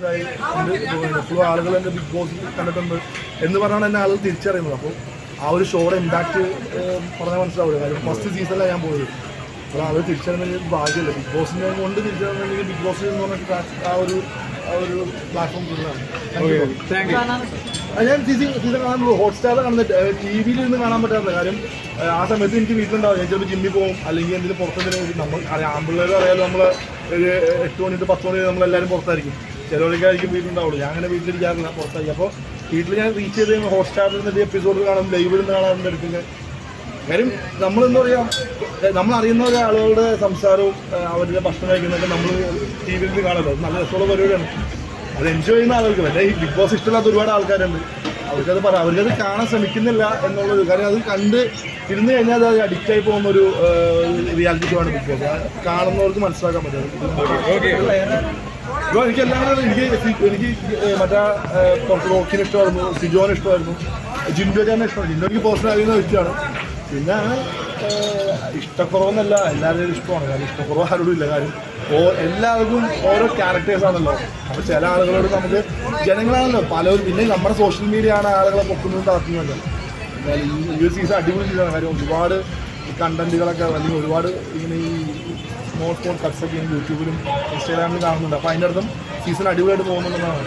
എപ്പോഴും ആളുകൾ എന്റെ ബിഗ് ബോസ് കണ്ടിട്ടുണ്ട് എന്ന് പറഞ്ഞാണ് എന്നെ ആളുകൾ തിരിച്ചറിയുന്നത്. അപ്പോൾ ആ ഒരു ഷോയുടെ ഇമ്പാക്റ്റ് പറഞ്ഞാൽ മനസ്സിലാവില്ല. കാര്യം ഫസ്റ്റ് സീസണിലാണ് ഞാൻ പോയത്. അപ്പോൾ ആളുകൾ തിരിച്ചറിയുന്നത് ഭാഗ്യമില്ല. ബിഗ് ബോസിനെ കൊണ്ട് തിരിച്ചറിയുന്നെങ്കിൽ ബിഗ് ബോസ് എന്ന് പറഞ്ഞിട്ട് ആ ഒരു ആ ഒരു പ്ലാറ്റ്ഫോം ഞാൻ സീസൺ സീസൺ കാണാൻ ഹോട്ട്സ്റ്റാർ കാണുന്നത് ടി വിയിൽ ഇരുന്ന് കാണാൻ പറ്റാത്ത കാര്യം ആ, സമയത്ത് എനിക്ക് വീട്ടിലുണ്ടാവും. ഞാൻ ചിലപ്പോൾ ജിമ്മിൽ പോകും. അല്ലെങ്കിൽ എന്തെങ്കിലും പുറത്തെന്തെങ്കിലും നമ്മൾ ആമ്പിള്ളേരും അറിയാലോ നമ്മൾ ഒരു എട്ട് മണി തൊട്ട് പത്ത് മണി വരെ നമ്മളെല്ലാവരും പുറത്തായിരിക്കും. ചിലവരൊക്കെ ആയിരിക്കും വീട്ടിലുണ്ടാവുള്ളൂ. ഞാൻ അങ്ങനെ വീട്ടിലിരിക്കാറില്ല. പുറത്തായി. അപ്പോൾ വീട്ടിൽ ഞാൻ റീച്ച് ചെയ്ത് കഴിയുമ്പോൾ ഹോട്ട്സ്റ്റാറിൽ എപ്പിസോഡ് കാണും ലൈവിൽ നിന്ന് കാണാറുണ്ട് എടുക്കുന്നത് കാര്യം നമ്മൾ എന്താ പറയുക നമ്മൾ അറിയുന്ന ഒരാളുകളുടെ സംസാരവും അവരുടെ ഭക്ഷണം കഴിക്കുന്നതൊക്കെ നമ്മൾ ടി വിയിൽ നിന്ന് കാണുമല്ലോ നല്ല രസമുള്ള പരിപാടിയാണ്. അത് എൻജോയ് ചെയ്യുന്ന ആളുകൾക്ക് അല്ലെ ഈ ബിഗ് ബോസ് ഇഷ്ടമില്ലാത്ത ഒരുപാട് ആൾക്കാരുണ്ട്. അവർക്കത് പറയാം. അവർക്കത് കാണാൻ ശ്രമിക്കുന്നില്ല എന്നുള്ളത്. കാര്യം അത് കണ്ട് ഇരുന്ന് കഴിഞ്ഞാൽ അത് അഡിക്റ്റ് ആയി പോകുന്ന ഒരു റിയാലിറ്റി ഷോ ആണ് ബിഗ് ബോസ് കാണുന്നവർക്ക് മനസ്സിലാക്കാൻ പറ്റും. എനിക്ക് എല്ലാവരും എനിക്ക് എനിക്ക് മറ്റേ റോക്കിനെ ഇഷ്ടമായിരുന്നു സിജോനെ ഇഷ്ടമായിരുന്നു. ജിൻഡോ ചേട്ടനെ ഇഷ്ടമാണ്. ജിൻഡോ എനിക്ക് പേഴ്സണൽ അറിയുന്ന വ്യക്തിയാണ്. പിന്നെ ഇഷ്ടക്കുറവെന്നല്ല എല്ലാവരുടെയും ഇഷ്ടമാണ്. കാരണം ഇഷ്ടക്കുറവ് ആരോടും ഇല്ല. കാര്യം ഓ എല്ലാവർക്കും ഓരോ ക്യാരക്ടേഴ്സ് ആണല്ലോ. അപ്പോൾ ചില ആളുകളോട് നമുക്ക് ജനങ്ങളാണല്ലോ. പലരും പിന്നെ നമ്മുടെ സോഷ്യൽ മീഡിയ ആണ് ആളുകളെ പൊക്കുന്നതും താത്തുന്നത് ഈ ഒരു സീസൺ അടിപൊളി സീസണാണ് കാര്യം ഒരുപാട് കണ്ടന്റുകളൊക്കെ അല്ലെങ്കിൽ ഒരുപാട് ഇങ്ങനെ ഈ സ്മോൾ സ്മോൾ കട്ട്സ് ഒക്കെ യൂട്യൂബിലും ഇൻസ്റ്റാഗ്രാമിലും കാണുന്നുണ്ട്. അപ്പോൾ അതിന്റെ അർത്ഥം സീസൺ അടിപൊളിയായിട്ട് പോകുന്നുണ്ടെന്നാണ്.